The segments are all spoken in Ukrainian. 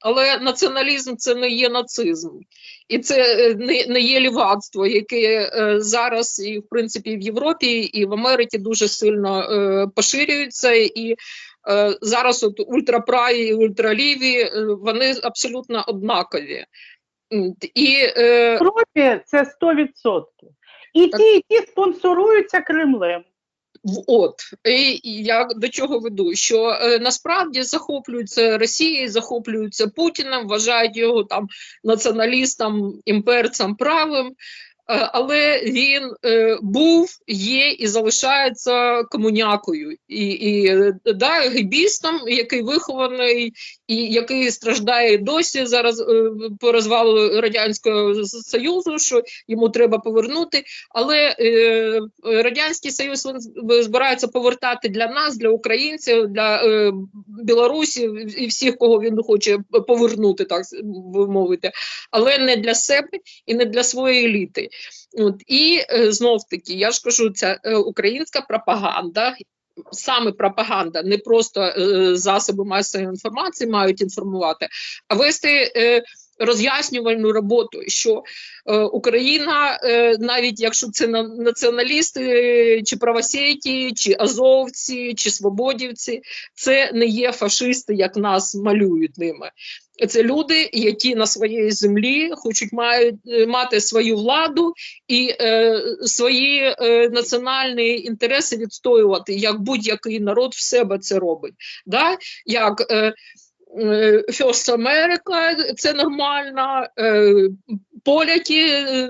Але націоналізм це не є нацизм, і це е, не, не є лівацтво, яке е, зараз і в принципі в Європі і в Америці дуже сильно е, поширюється. І е, зараз от ультраправі і ультраліві е, вони абсолютно однакові. І е, Європі це 100%. І Так. ті, і ті спонсоруються Кремлем. В- От і я до чого веду, що е, насправді захоплюються Росією, захоплюються Путіним, вважають його там націоналістом, імперцем правим. Е, Але він е, був, є і залишається комунякою, і, і да, гебістом, який вихований і який страждає досі зараз е, по розвалу радянського Союзу, що йому треба повернути. Але радянський союз він збирається повертати для нас, для українців, для білорусів і всіх, кого він хоче повернути, так би мовити, але не для себе і не для своєї еліти. От і е, знов таки, я ж кажу, ця е, українська пропаганда. Саме пропаганда, не просто е, засоби масової інформації мають інформувати, а вести е, роз'яснювальну роботу, що е, Україна, е, навіть якщо це на- націоналісти, е, чи правосеки, чи азовці, чи свободівці, це не є фашисти, як нас малюють ними. Це люди, які на своїй землі хочуть мають е, мати свою владу і е, свої е, національні інтереси відстоювати, як будь-який народ в себе це робить. Да? Як е, First America, це нормально, е, поляки, е,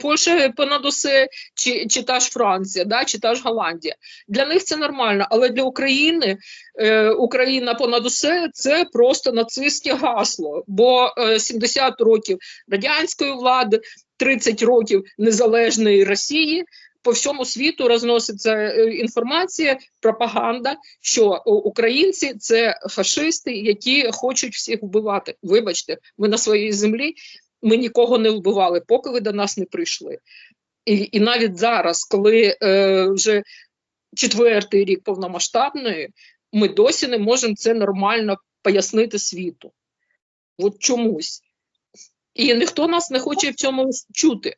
Польща понад усе, чи, чи та ж Франція, да? чи та ж Голландія. Для них це нормально, але для України е, Україна понад усе це просто нацистське гасло, бо е, 70 років радянської влади, 30 років незалежної Росії. По всьому світу розноситься е, інформація, пропаганда, що українці це фашисти, які хочуть всіх вбивати. Вибачте, ми на своїй землі ми нікого не вбивали, поки ви до нас не прийшли. І, і навіть зараз, коли е, вже четвертий рік повномасштабної, ми досі не можемо це нормально пояснити світу. От чомусь. І ніхто нас не хоче в цьому чути.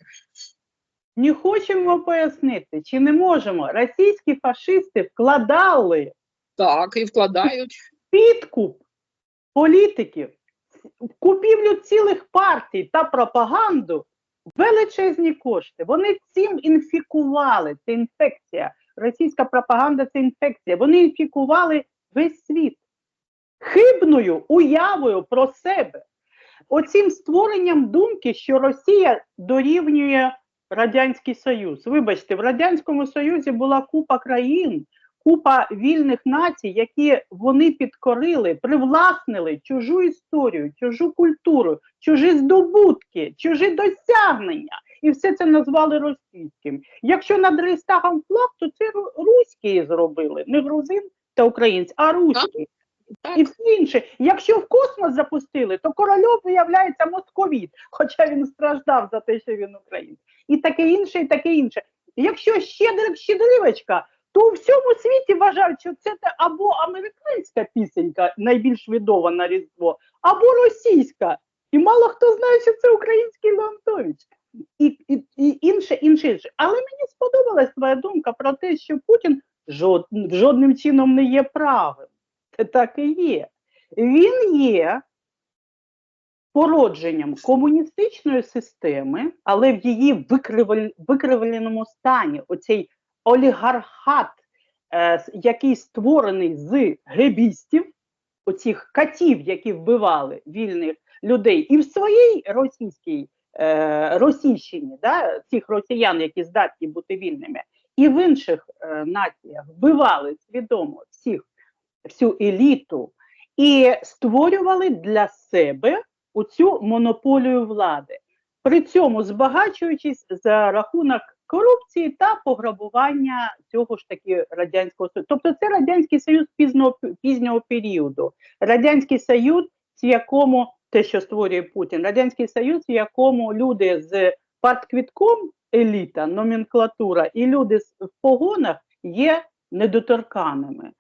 Не хочемо пояснити, чи не можемо. Російські фашисти вкладали Так, і вкладають. підкуп політиків в купівлю цілих партій та пропаганду величезні кошти. Вони цим інфікували. Це інфекція. Російська пропаганда це інфекція. Вони інфікували весь світ хибною уявою про себе. Оцім створенням думки, що Росія дорівнює Радянський Союз. Вибачте, в Радянському Союзі була купа країн, купа вільних націй, які вони підкорили, привласнили чужу історію, чужу культуру, чужі здобутки, чужі досягнення. І все це назвали російським. Якщо над Рейстагом флаг, то це ру- руські зробили, не грузин та українець, а руські. Так. І все інше. Якщо в космос запустили, то корольов виявляється московіт, хоча він страждав за те, що він українець. І таке інше, і таке інше. Якщо щедрик щедривочка, то у всьому світі вважають, що це або американська пісенька, найбільш відома на Різдво, або російська. І мало хто знає, що це український Леонтович. І, і, і інше, інше, інше. Але мені сподобалась твоя думка про те, що Путін жод, жодним чином не є правим. Це так і є. Він є породженням комуністичної системи, але в її викривленому стані, оцей олігархат, е, який створений з гебістів, оцих катів, які вбивали вільних людей, і в своїй російській е, Російщині, да, цих росіян, які здатні бути вільними, і в інших е, націях вбивали свідомо всіх всю еліту і створювали для себе оцю монополію влади, при цьому збагачуючись за рахунок корупції та пограбування цього ж таки радянського союзу. Тобто це радянський союз пізного пізнього періоду, радянський союз, в якому те, що створює Путін, радянський союз, в якому люди з партквітком, еліта, номенклатура, і люди в погонах є недоторканими.